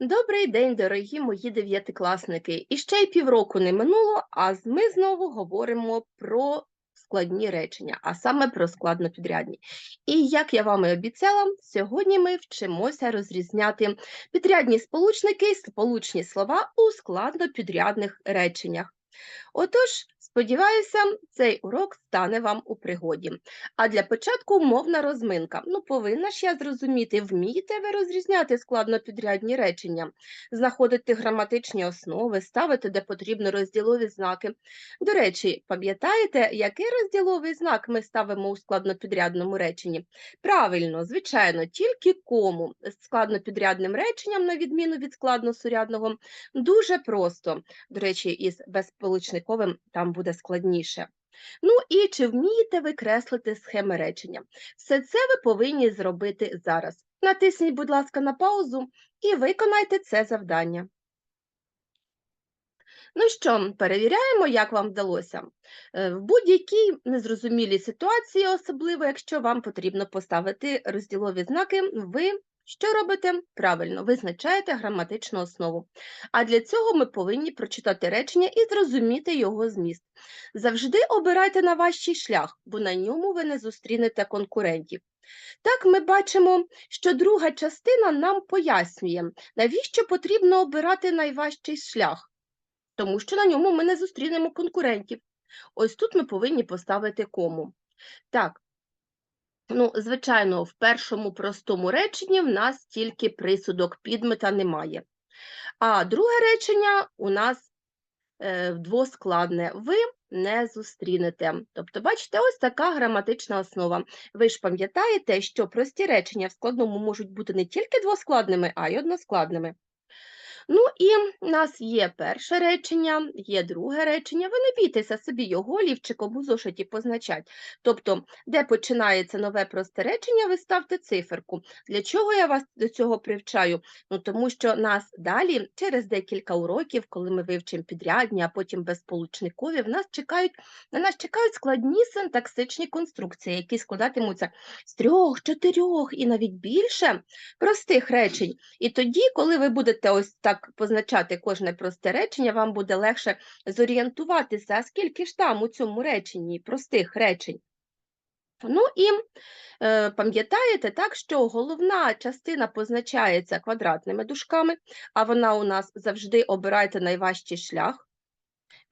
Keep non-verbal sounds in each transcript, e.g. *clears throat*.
Добрий день, дорогі мої дев'ятикласники. І ще й півроку не минуло, а ми знову говоримо про складні речення, а саме про складнопідрядні. І як я вам і обіцяла, сьогодні ми вчимося розрізняти підрядні сполучники сполучні слова у складнопідрядних реченнях. Отож, сподіваюся, цей урок стане вам у пригоді. А для початку мовна розминка. Ну, повинна ж я зрозуміти, вмієте ви розрізняти складнопідрядні речення, знаходити граматичні основи, ставити де потрібно розділові знаки. До речі, пам'ятаєте, який розділовий знак ми ставимо у складнопідрядному реченні? Правильно, звичайно, тільки кому з складнопідрядним реченням, на відміну від складносурядного, дуже просто. До речі, із безсполучниковим там буде складніше. Ну і чи вмієте ви креслити схеми речення? Все це ви повинні зробити зараз. Натисніть, будь ласка, на паузу і виконайте це завдання. Ну що, перевіряємо, як вам вдалося. Е, В будь-якій незрозумілій ситуації, особливо якщо вам потрібно поставити розділові знаки, ви що робите? Правильно, визначаєте граматичну основу. А для цього ми повинні прочитати речення і зрозуміти його зміст. Завжди обирайте на важчий шлях, бо на ньому ви не зустрінете конкурентів. Так ми бачимо, що друга частина нам пояснює, навіщо потрібно обирати найважчий шлях тому що на ньому ми не зустрінемо конкурентів. Ось тут ми повинні поставити кому. Так, ну, звичайно, в першому простому реченні в нас тільки присудок підмета немає. А друге речення у нас е, двоскладне. Ви не зустрінете. Тобто, бачите, ось така граматична основа. Ви ж пам'ятаєте, що прості речення в складному можуть бути не тільки двоскладними, а й односкладними. Ну і в нас є перше речення, є друге речення. Ви не бійтеся собі його лівчиком у зошиті позначать. Тобто, де починається нове просте речення, ви ставте циферку. Для чого я вас до цього привчаю? Ну тому що нас далі, через декілька уроків, коли ми вивчимо підрядні, а потім безполучникові, в нас чекають, на нас чекають складні синтаксичні конструкції, які складатимуться з трьох, чотирьох і навіть більше простих речень. І тоді, коли ви будете ось так позначати кожне просте речення, вам буде легше зорієнтуватися, а скільки ж там у цьому реченні простих речень. Ну і е, пам'ятаєте так, що головна частина позначається квадратними дужками, а вона у нас завжди обирайте найважчий шлях.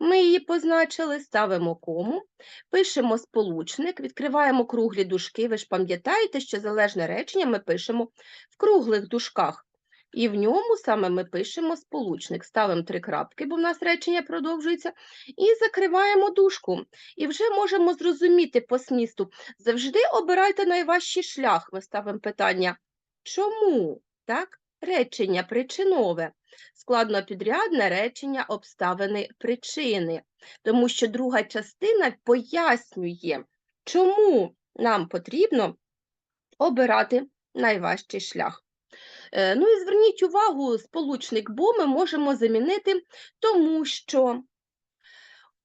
Ми її позначили, ставимо кому, пишемо сполучник, відкриваємо круглі дужки. Ви ж пам'ятаєте, що залежне речення ми пишемо в круглих дужках. І в ньому саме ми пишемо сполучник. Ставимо три крапки, бо в нас речення продовжується, і закриваємо дужку. І вже можемо зрозуміти по смісту. Завжди обирайте найважчий шлях. Ми ставимо питання, чому? Так? Речення причинове. Складнопідрядне речення обставини причини, тому що друга частина пояснює, чому нам потрібно обирати найважчий шлях. Е, Ну і зверніть увагу, сполучник бо ми можемо замінити, тому що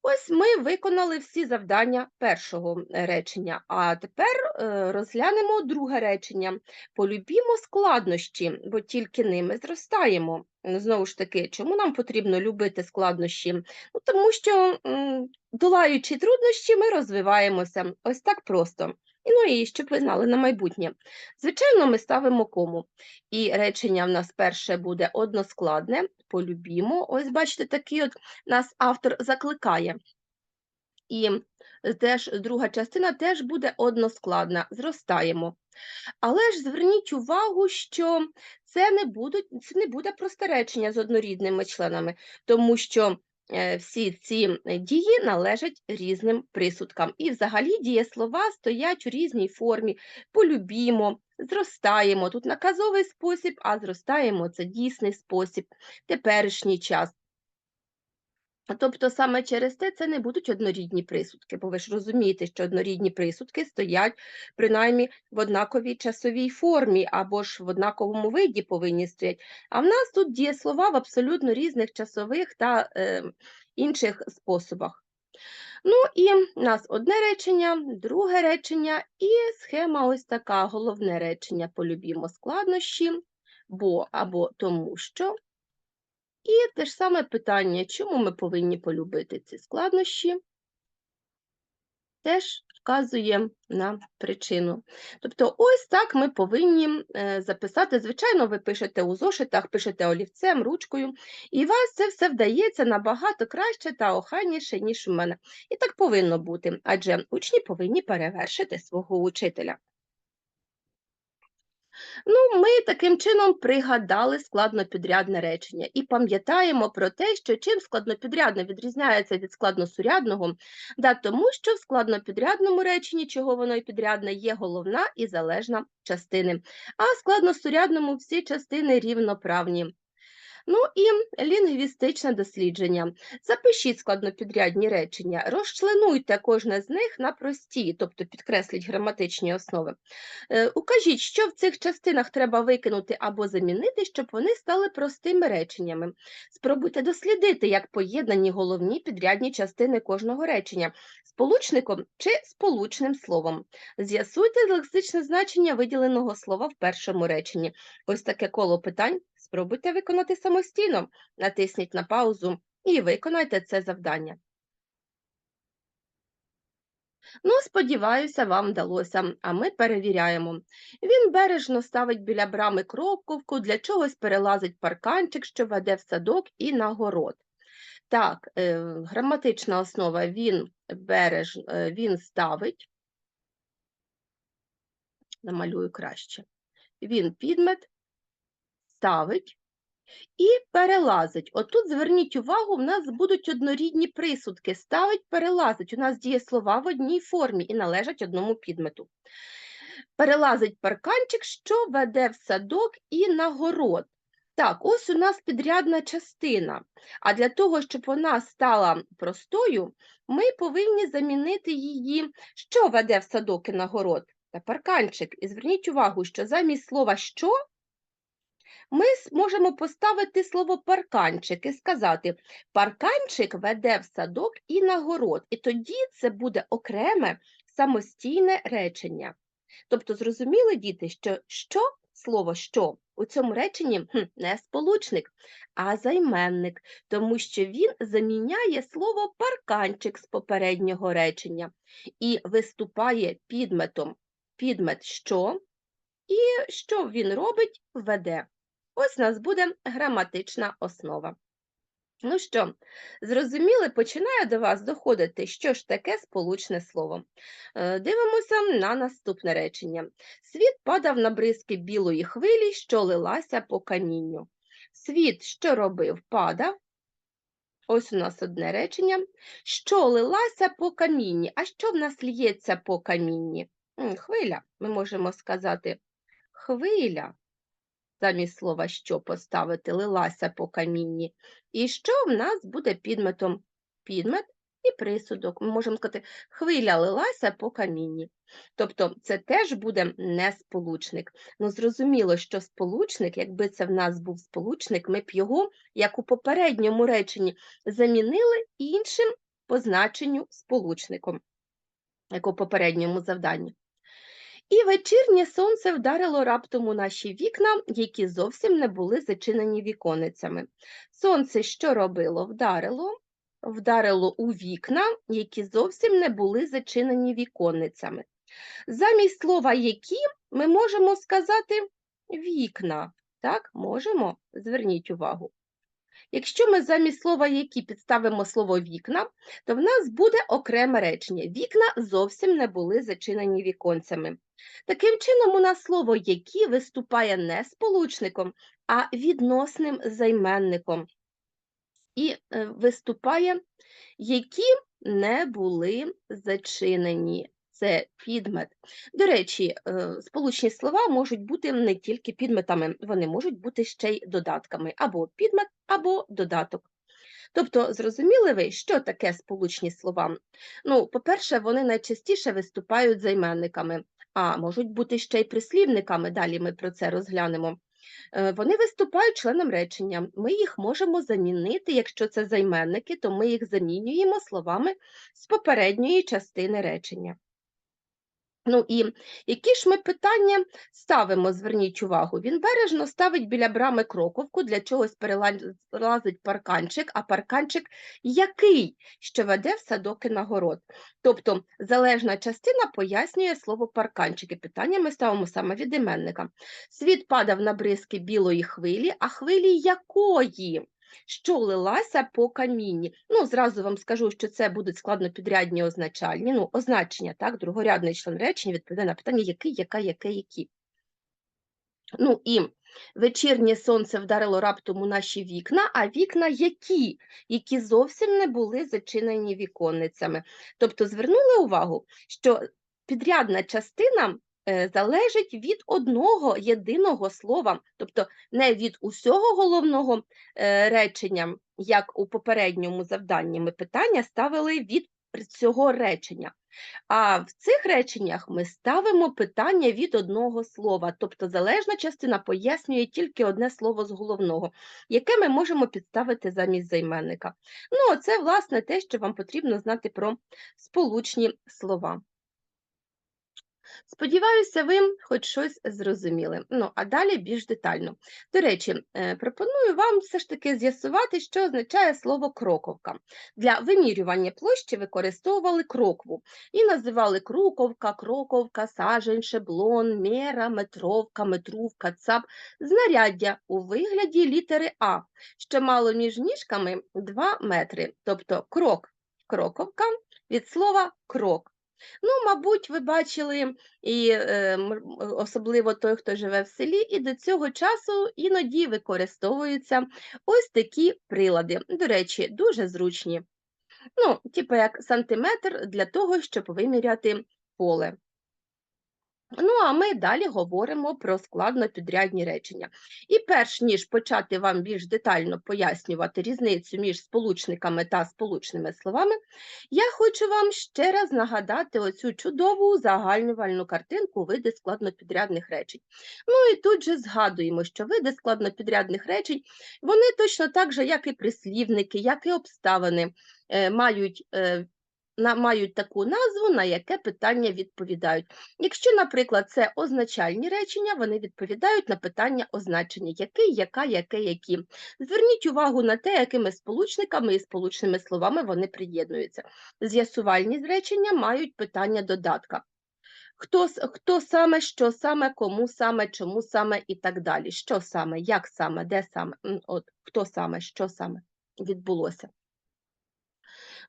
ось ми виконали всі завдання першого е, речення, а тепер е, розглянемо друге речення. Полюбімо складнощі, бо тільки ними зростаємо. Ну, Знову ж таки, чому нам потрібно любити складнощі? Ну, тому що, долаючи труднощі, ми розвиваємося. Ось так просто. І, Ну і щоб ви знали на майбутнє. Звичайно, ми ставимо кому. І речення в нас перше буде односкладне, полюбімо. Ось, бачите, такий от нас автор закликає. І теж друга частина теж буде односкладна, зростаємо. Але ж зверніть увагу, що це не, будуть, це не буде просте речення з однорідними членами, тому що всі ці дії належать різним присудкам. І взагалі дієслова стоять у різній формі. Полюбімо, зростаємо. Тут наказовий спосіб, а зростаємо це дійсний спосіб, теперішній час. Тобто саме через те це не будуть однорідні присудки, бо ви ж розумієте, що однорідні присудки стоять принаймні в однаковій часовій формі або ж в однаковому виді повинні стояти. А в нас тут дієслова в абсолютно різних часових та е, інших способах. Ну і в нас одне речення, друге речення і схема ось така. Головне речення полюбімо складнощі, бо або тому що. І те ж саме питання, чому ми повинні полюбити ці складнощі, теж вказує на причину. Тобто, ось так ми повинні е, записати. Звичайно, ви пишете у зошитах, пишете олівцем, ручкою, і вас це все вдається набагато краще та охайніше, ніж у мене. І так повинно бути, адже учні повинні перевершити свого учителя. Ну, ми таким чином пригадали складнопідрядне речення і пам'ятаємо про те, що чим складнопідрядне відрізняється від складносурядного, да тому що в складнопідрядному реченні, чого воно і підрядне, є головна і залежна частини, а в складносурядному всі частини рівноправні. Ну і лінгвістичне дослідження. Запишіть складнопідрядні речення, розчленуйте кожне з них на прості, тобто підкресліть граматичні основи. Е, Укажіть, що в цих частинах треба викинути або замінити, щоб вони стали простими реченнями. Спробуйте дослідити, як поєднані головні підрядні частини кожного речення сполучником чи сполучним словом. З'ясуйте лексичне значення виділеного слова в першому реченні. Ось таке коло питань спробуйте виконати самостійно. Натисніть на паузу і виконайте це завдання. Ну, сподіваюся, вам вдалося, а ми перевіряємо. Він бережно ставить біля брами кропковку, для чогось перелазить парканчик, що веде в садок і на город. Так, е, граматична основа він береж, е, він ставить, намалюю краще. Він підмет ставить і перелазить. Отут зверніть увагу, в нас будуть однорідні присудки. Ставить, перелазить. У нас дієслова в одній формі і належать одному підмету. Перелазить парканчик, що веде в садок і на город. Так, ось у нас підрядна частина. А для того, щоб вона стала простою, ми повинні замінити її, що веде в садок і на город? Та парканчик. І зверніть увагу, що замість слова що ми можемо поставити слово парканчик і сказати, парканчик веде в садок і на город. І тоді це буде окреме самостійне речення. Тобто, зрозуміли, діти, що що слово що у цьому реченні не сполучник, а займенник, тому що він заміняє слово парканчик з попереднього речення і виступає підметом. Підмет що? І що він робить, веде. Ось у нас буде граматична основа. Ну що, зрозуміли, починає до вас доходити, що ж таке сполучне слово. Е, Дивимося на наступне речення. Світ падав на бризки білої хвилі, що лилася по камінню. Світ, що робив, падав. Ось у нас одне речення. Що лилася по камінні? А що в нас лється по камінні? Хвиля, ми можемо сказати хвиля замість слова що поставити, лилася по камінні. І що в нас буде підметом? Підмет і присудок. Ми можемо сказати, хвиля лилася по камінні. Тобто це теж буде не сполучник. Ну, зрозуміло, що сполучник, якби це в нас був сполучник, ми б його, як у попередньому реченні, замінили іншим по значенню сполучником, як у попередньому завданні. І вечірнє сонце вдарило раптом у наші вікна, які зовсім не були зачинені віконицями. Сонце що робило? Вдарило, вдарило у вікна, які зовсім не були зачинені віконницями. Замість слова які ми можемо сказати вікна. Так, можемо? Зверніть увагу. Якщо ми замість слова які підставимо слово вікна, то в нас буде окреме речення. Вікна зовсім не були зачинені віконцями. Таким чином, у нас слово які виступає не сполучником, а відносним займенником. І е, виступає, які не були зачинені. Це підмет. До речі, е, сполучні слова можуть бути не тільки підметами, вони можуть бути ще й додатками, або підмет, або додаток. Тобто, зрозуміли ви, що таке сполучні слова? Ну, по-перше, вони найчастіше виступають займенниками, а можуть бути ще й прислівниками, далі ми про це розглянемо. Е, Вони виступають членом речення. Ми їх можемо замінити, якщо це займенники, то ми їх замінюємо словами з попередньої частини речення. Ну і які ж ми питання ставимо, зверніть увагу. Він бережно ставить біля брами кроковку, для чогось перелазить парканчик, а парканчик який, що веде в садок і на город. Тобто залежна частина пояснює слово парканчик, і питання ми ставимо саме від іменника. Світ падав на бризки білої хвилі, а хвилі якої? Що лилася по камінні. Ну, зразу вам скажу, що це будуть складнопідрядні означальні, ну, означення, так, другорядний член речення відповідає на питання, який, яка, яке, які. Ну і вечірнє сонце вдарило раптом у наші вікна, а вікна які, які зовсім не були зачинені віконницями. Тобто звернули увагу, що підрядна частина залежить від одного єдиного слова, тобто не від усього головного е, речення, як у попередньому завданні ми питання ставили від цього речення. А в цих реченнях ми ставимо питання від одного слова, тобто залежна частина пояснює тільки одне слово з головного, яке ми можемо підставити замість займенника. Ну, це, власне, те, що вам потрібно знати про сполучні слова. Сподіваюся, ви хоч щось зрозуміли. Ну, а далі більш детально. До речі, е, пропоную вам все ж таки з'ясувати, що означає слово кроковка. Для вимірювання площі використовували крокву і називали круковка, кроковка, сажень, шеблон, мера, метровка, метрувка, цап, знаряддя у вигляді літери А, що мало між ніжками 2 метри, тобто крок, кроковка від слова крок. Ну, мабуть, ви бачили, і е, особливо той, хто живе в селі, і до цього часу іноді використовуються ось такі прилади. До речі, дуже зручні. Ну, типу як сантиметр для того, щоб виміряти поле. Ну, а ми далі говоримо про складно-підрядні речення. І перш ніж почати вам більш детально пояснювати різницю між сполучниками та сполучними словами, я хочу вам ще раз нагадати оцю чудову загальнювальну картинку види складнопідрядних речень. Ну і тут же згадуємо, що види складнопідрядних речень, вони точно так же, як і прислівники, як і обставини, е, мають е, на, мають таку назву, на яке питання відповідають. Якщо, наприклад, це означальні речення, вони відповідають на питання означення який, яка, яке, які. Зверніть увагу на те, якими сполучниками і сполучними словами вони приєднуються. З'ясувальні речення мають питання додатка. Хто хто саме, що саме, кому саме, чому саме і так далі. Що саме, як саме, де саме, от хто саме, що саме відбулося.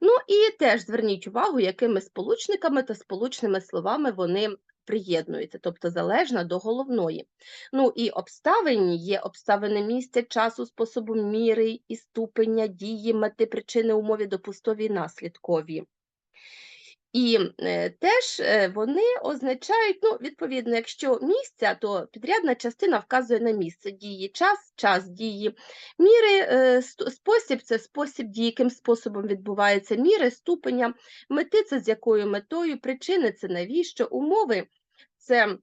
Ну і теж зверніть увагу, якими сполучниками та сполучними словами вони приєднуються, тобто залежно до головної. Ну і обставини є обставини місця, часу, способу міри і ступеня дії, мети, причини, умові, допустові і наслідкові. І е, теж е, вони означають, ну, відповідно, якщо місця, то підрядна частина вказує на місце дії, час, час дії, міри, е, спосіб це спосіб дії, яким способом відбувається міри, ступеня, мети це з якою метою, причини це навіщо, умови це.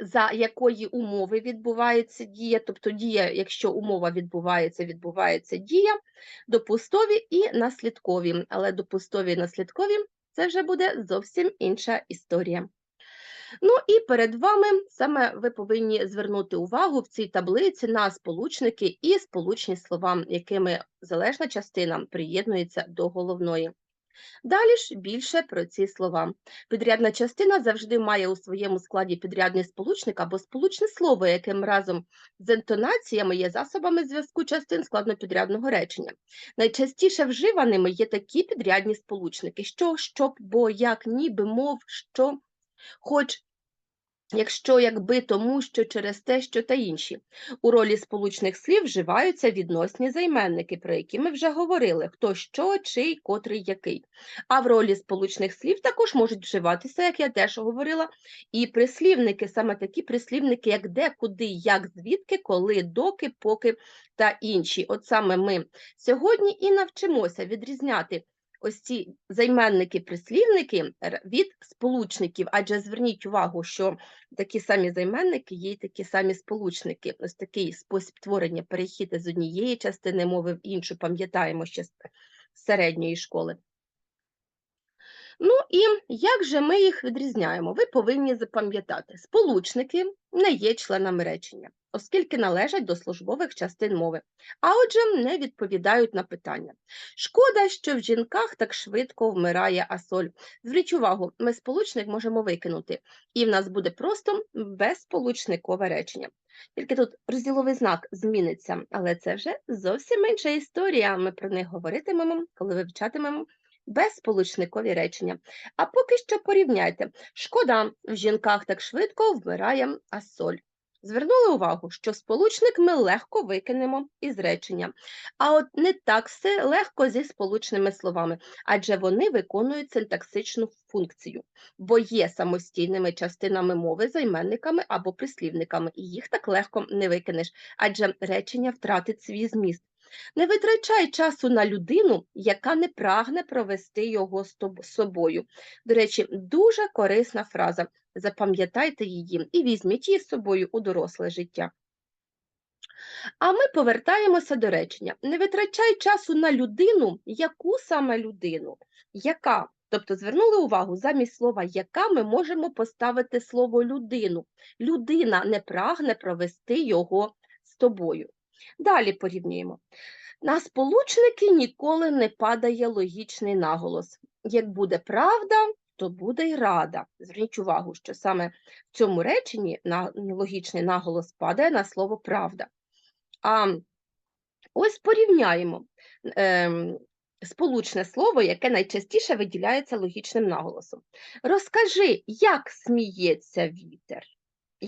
За якої умови відбувається дія, тобто дія, якщо умова відбувається, відбувається дія, допустові і наслідкові, але допустові і наслідкові це вже буде зовсім інша історія. Ну і перед вами саме ви повинні звернути увагу в цій таблиці на сполучники і сполучні слова, якими залежна частина приєднується до головної. Далі ж більше про ці слова. Підрядна частина завжди має у своєму складі підрядний сполучник або сполучне слово, яким разом з інтонаціями є засобами зв'язку частин складнопідрядного речення. Найчастіше вживаними є такі підрядні сполучники: що, щоб, бо, як, ніби, мов, що, хоч, Якщо якби тому, що через те, що та інші. У ролі сполучних слів вживаються відносні займенники, про які ми вже говорили, хто що, чий, котрий, який. А в ролі сполучних слів також можуть вживатися, як я теж говорила, і прислівники, саме такі прислівники, як де, куди, як, звідки, коли, доки, поки та інші. От саме ми сьогодні і навчимося відрізняти ось ці займенники-прислівники від сполучників, адже зверніть увагу, що такі самі займенники є й такі самі сполучники. Ось такий спосіб творення перехід з однієї частини мови в іншу, пам'ятаємо ще з середньої школи. Ну і як же ми їх відрізняємо? Ви повинні запам'ятати, сполучники не є членами речення, оскільки належать до службових частин мови, а отже, не відповідають на питання. Шкода, що в жінках так швидко вмирає асоль. Зверніть увагу, ми сполучник можемо викинути, і в нас буде просто безсполучникове речення. Тільки тут розділовий знак зміниться, але це вже зовсім інша історія. Ми про них говоритимемо, коли вивчатимемо безсполучникові речення. А поки що порівняйте. Шкода, в жінках так швидко вмирає асоль. Звернули увагу, що сполучник ми легко викинемо із речення, а от не так все легко зі сполучними словами, адже вони виконують синтаксичну функцію, бо є самостійними частинами мови, займенниками або прислівниками, і їх так легко не викинеш, адже речення втратить свій зміст. Не витрачай часу на людину, яка не прагне провести його з собою. До речі, дуже корисна фраза. Запам'ятайте її і візьміть її з собою у доросле життя. А ми повертаємося до речення. Не витрачай часу на людину, яку саме людину? Яка? Тобто звернули увагу, замість слова яка ми можемо поставити слово людину. Людина не прагне провести його з тобою. Далі порівнюємо. На сполучники ніколи не падає логічний наголос. Як буде правда, то буде й рада. Зверніть увагу, що саме в цьому реченні логічний наголос падає на слово правда. А ось порівняємо ем, сполучне слово, яке найчастіше виділяється логічним наголосом. Розкажи, як сміється вітер?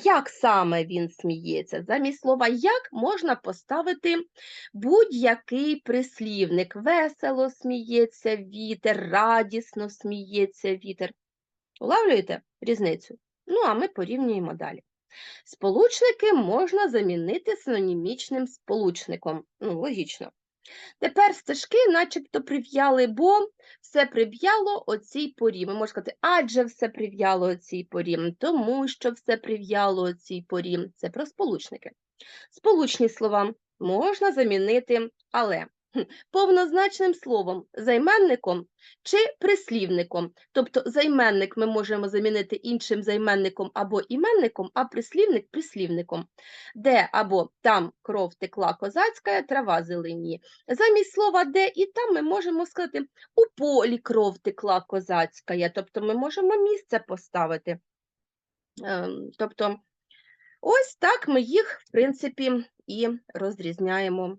Як саме він сміється? Замість слова як можна поставити будь-який прислівник. Весело сміється вітер, радісно сміється вітер. Улавлюєте різницю? Ну, а ми порівнюємо далі. Сполучники можна замінити синонімічним сполучником. Ну, логічно. Тепер стежки начебто прив'яли, бо все прив'яло оцій порі. Ми можемо сказати, адже все прив'яло оцій порі, тому що все прив'яло оцій порі. Це про сполучники. Сполучні слова можна замінити але повнозначним словом, займенником чи прислівником. Тобто займенник ми можемо замінити іншим займенником або іменником, а прислівник прислівником, де або там кров текла козацька, трава зелені. Замість слова де і там ми можемо сказати у полі кров текла козацька, тобто ми можемо місце поставити. Ем, Тобто, ось так ми їх, в принципі, і розрізняємо.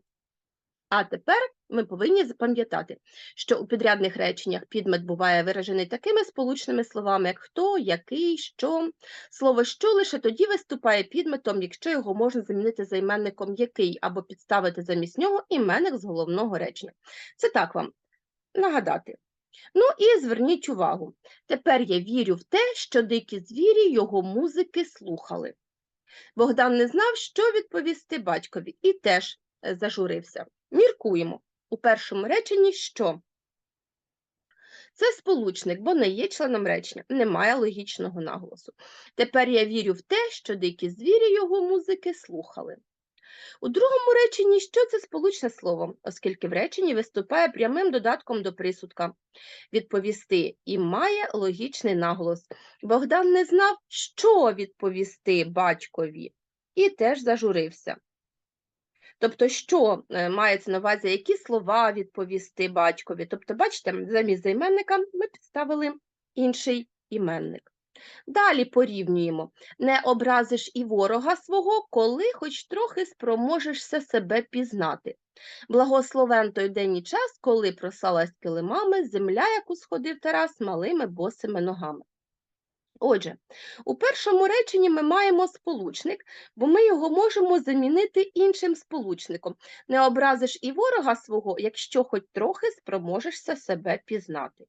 А тепер ми повинні запам'ятати, що у підрядних реченнях підмет буває виражений такими сполучними словами, як хто, який, що. Слово що лише тоді виступає підметом, якщо його можна замінити займенником який, або підставити замість нього іменник з головного речення. Це так вам нагадати. Ну і зверніть увагу, тепер я вірю в те, що дикі звірі його музики слухали. Богдан не знав, що відповісти батькові, і теж е, зажурився. Міркуємо. У першому реченні що? Це сполучник, бо не є членом речення, немає логічного наголосу. Тепер я вірю в те, що дикі звірі його музики слухали. У другому реченні що це сполучне слово, оскільки в реченні виступає прямим додатком до присудка. Відповісти і має логічний наголос. Богдан не знав, що відповісти батькові, і теж зажурився. Тобто, що е, мається на увазі, які слова відповісти батькові. Тобто, бачите, замість займенника ми підставили інший іменник. Далі порівнюємо. Не образиш і ворога свого, коли хоч трохи спроможешся себе пізнати. Благословен той день і час, коли просалась килимами земля, яку сходив Тарас малими босими ногами. Отже, у першому реченні ми маємо сполучник, бо ми його можемо замінити іншим сполучником. Не образиш і ворога свого, якщо хоч трохи спроможешся себе пізнати.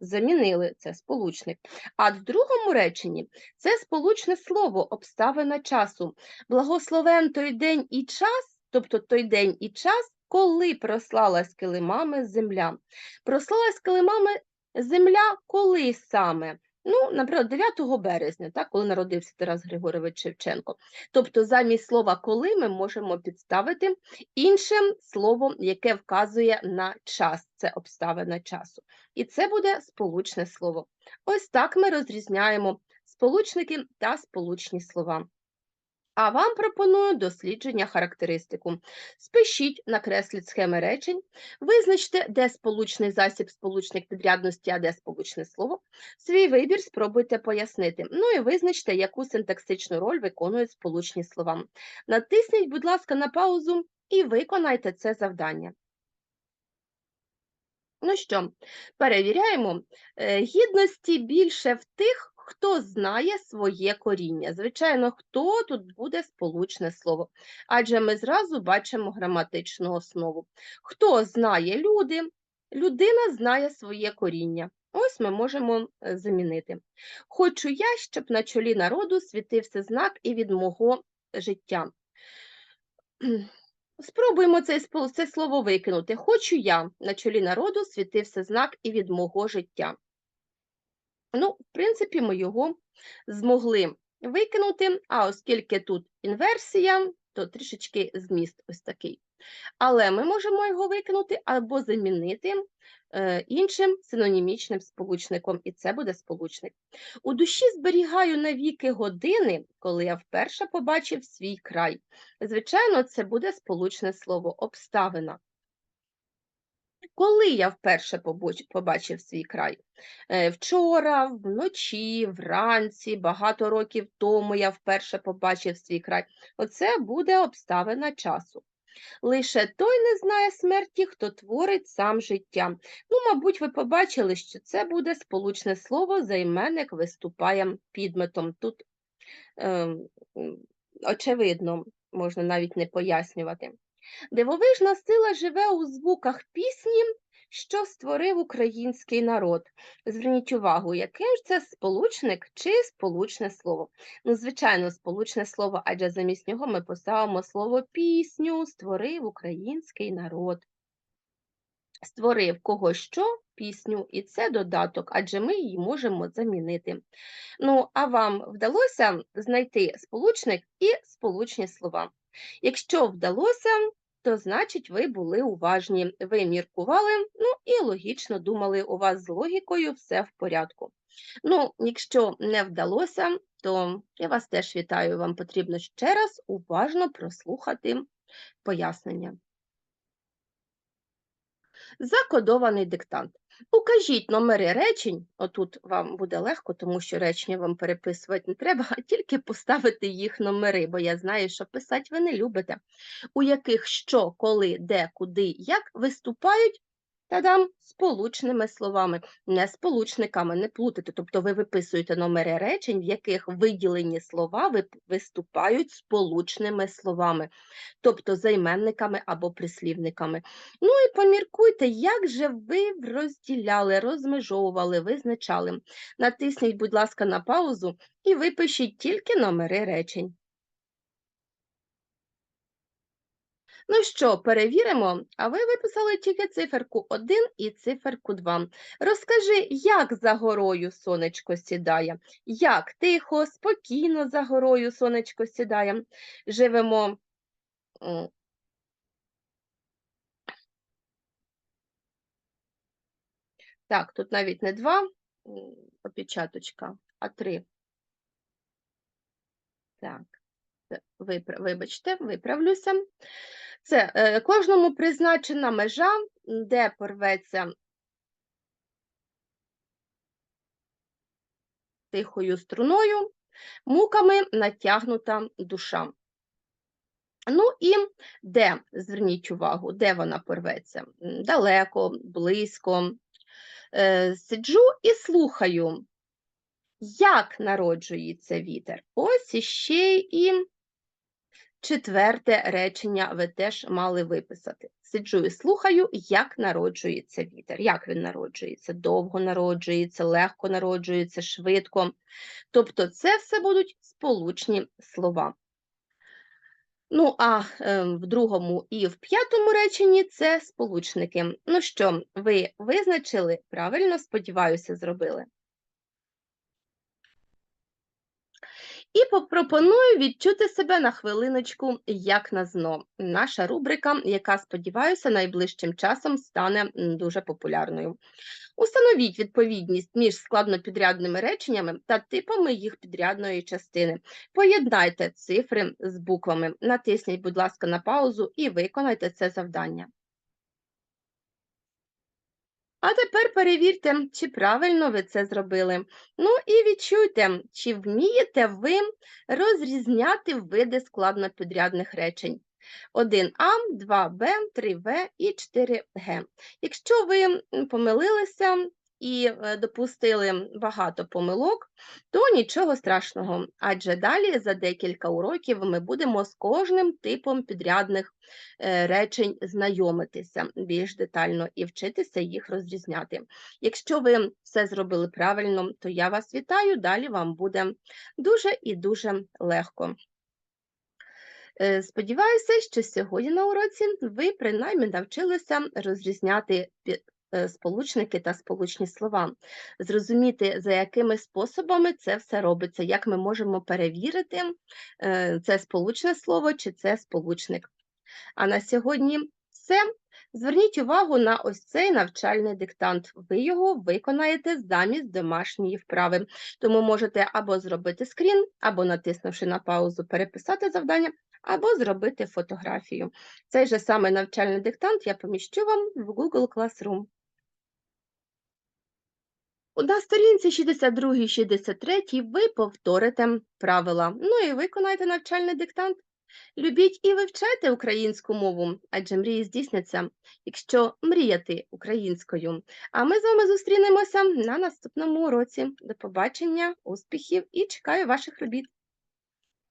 Замінили це сполучник. А в другому реченні це сполучне слово, обставина часу. Благословен той день і час, тобто той день і час, коли прослалась килимами земля. Прослалась килимами земля коли саме? Ну, наприклад, 9 березня, так, коли народився Тарас Григорович Шевченко. Тобто замість слова коли ми можемо підставити іншим словом, яке вказує на час, це обставина часу. І це буде сполучне слово. Ось так ми розрізняємо сполучники та сполучні слова. А вам пропоную дослідження характеристику. Спишіть, накресліть схеми речень, визначте, де сполучний засіб, сполучник підрядності, а де сполучне слово. Свій вибір спробуйте пояснити. Ну і визначте, яку синтаксичну роль виконують сполучні слова. Натисніть, будь ласка, на паузу і виконайте це завдання. Ну що, перевіряємо. Е, Гідності більше в тих, хто знає своє коріння. Звичайно, хто тут буде сполучне слово, адже ми зразу бачимо граматичну основу. Хто знає люди, людина знає своє коріння. Ось ми можемо е, замінити. Хочу я, щоб на чолі народу світився знак і від мого життя. *clears throat* Спробуємо це, це слово викинути. Хочу я на чолі народу світився знак і від мого життя. Ну, в принципі, ми його змогли викинути, а оскільки тут інверсія, то трішечки зміст ось такий. Але ми можемо його викинути або замінити е, іншим синонімічним сполучником, і це буде сполучник. У душі зберігаю навіки години, коли я вперше побачив свій край. Звичайно, це буде сполучне слово обставина. Коли я вперше побачив свій край? Е, Вчора, вночі, вранці, багато років тому я вперше побачив свій край. Оце буде обставина часу. Лише той не знає смерті, хто творить сам життя. Ну, мабуть, ви побачили, що це буде сполучне слово, займенник виступає підметом. Тут м, очевидно, можна навіть не пояснювати. Дивовижна сила живе у звуках пісні, що створив український народ. Зверніть увагу, яким ж це сполучник чи сполучне слово. Ну, звичайно, сполучне слово, адже замість нього ми поставимо слово пісню, створив український народ. Створив кого що пісню, і це додаток, адже ми її можемо замінити. Ну, а вам вдалося знайти сполучник і сполучні слова? Якщо вдалося, то значить ви були уважні, ви міркували, ну і логічно думали, у вас з логікою все в порядку. Ну, якщо не вдалося, то я вас теж вітаю. Вам потрібно ще раз уважно прослухати пояснення. Закодований диктант. Укажіть номери речень, отут вам буде легко, тому що речення вам переписувати не треба, а тільки поставити їх номери, бо я знаю, що писати ви не любите, у яких що, коли, де, куди, як виступають та-дам, сполучними словами, не сполучниками, не плутайте. Тобто ви виписуєте номери речень, в яких виділені слова виступають сполучними словами, тобто займенниками або прислівниками. Ну і поміркуйте, як же ви розділяли, розмежовували, визначали. Натисніть, будь ласка, на паузу і випишіть тільки номери речень. Ну що, перевіримо, а ви виписали тільки циферку 1 і циферку 2. Розкажи, як за горою сонечко сідає, як тихо, спокійно за горою сонечко сідає. Живемо Так, тут навіть не два опечаточка, а три. Так, вибачте, виправлюся. Це е, кожному призначена межа, де порветься тихою струною, муками натягнута душа. Ну і де, зверніть увагу, де вона порветься? Далеко, близько. Е, Сиджу і слухаю, як народжується вітер. Ось іще і четверте речення ви теж мали виписати. Сиджу і слухаю, як народжується вітер. Як він народжується? Довго народжується, легко народжується, швидко. Тобто це все будуть сполучні слова. Ну, а е, в другому і в п'ятому реченні це сполучники. Ну що, ви визначили? Правильно, сподіваюся, зробили. І попропоную відчути себе на хвилиночку як на зно. Наша рубрика, яка, сподіваюся, найближчим часом стане дуже популярною. Установіть відповідність між складнопідрядними реченнями та типами їх підрядної частини. Поєднайте цифри з буквами. Натисніть, будь ласка, на паузу і виконайте це завдання. А тепер перевірте, чи правильно ви це зробили. Ну і відчуйте, чи вмієте ви розрізняти види складнопідрядних речень. 1А, 2Б, 3В і 4Г. Якщо ви помилилися і е, допустили багато помилок, то нічого страшного, адже далі за декілька уроків ми будемо з кожним типом підрядних е, речень знайомитися більш детально і вчитися їх розрізняти. Якщо ви все зробили правильно, то я вас вітаю. Далі вам буде дуже і дуже легко. Е, Сподіваюся, що сьогодні на уроці ви принаймні навчилися розрізняти сполучники та сполучні слова, зрозуміти, за якими способами це все робиться, як ми можемо перевірити, е, це сполучне слово чи це сполучник. А на сьогодні все. Зверніть увагу на ось цей навчальний диктант. Ви його виконаєте замість домашньої вправи. Тому можете або зробити скрін, або натиснувши на паузу, переписати завдання, або зробити фотографію. Цей же самий навчальний диктант я поміщу вам в Google Classroom. На сторінці 62-63 ви повторите правила. Ну і виконайте навчальний диктант. Любіть і вивчайте українську мову, адже мрії здійсняться, якщо мріяти українською. А ми з вами зустрінемося на наступному уроці. До побачення, успіхів і чекаю ваших робіт.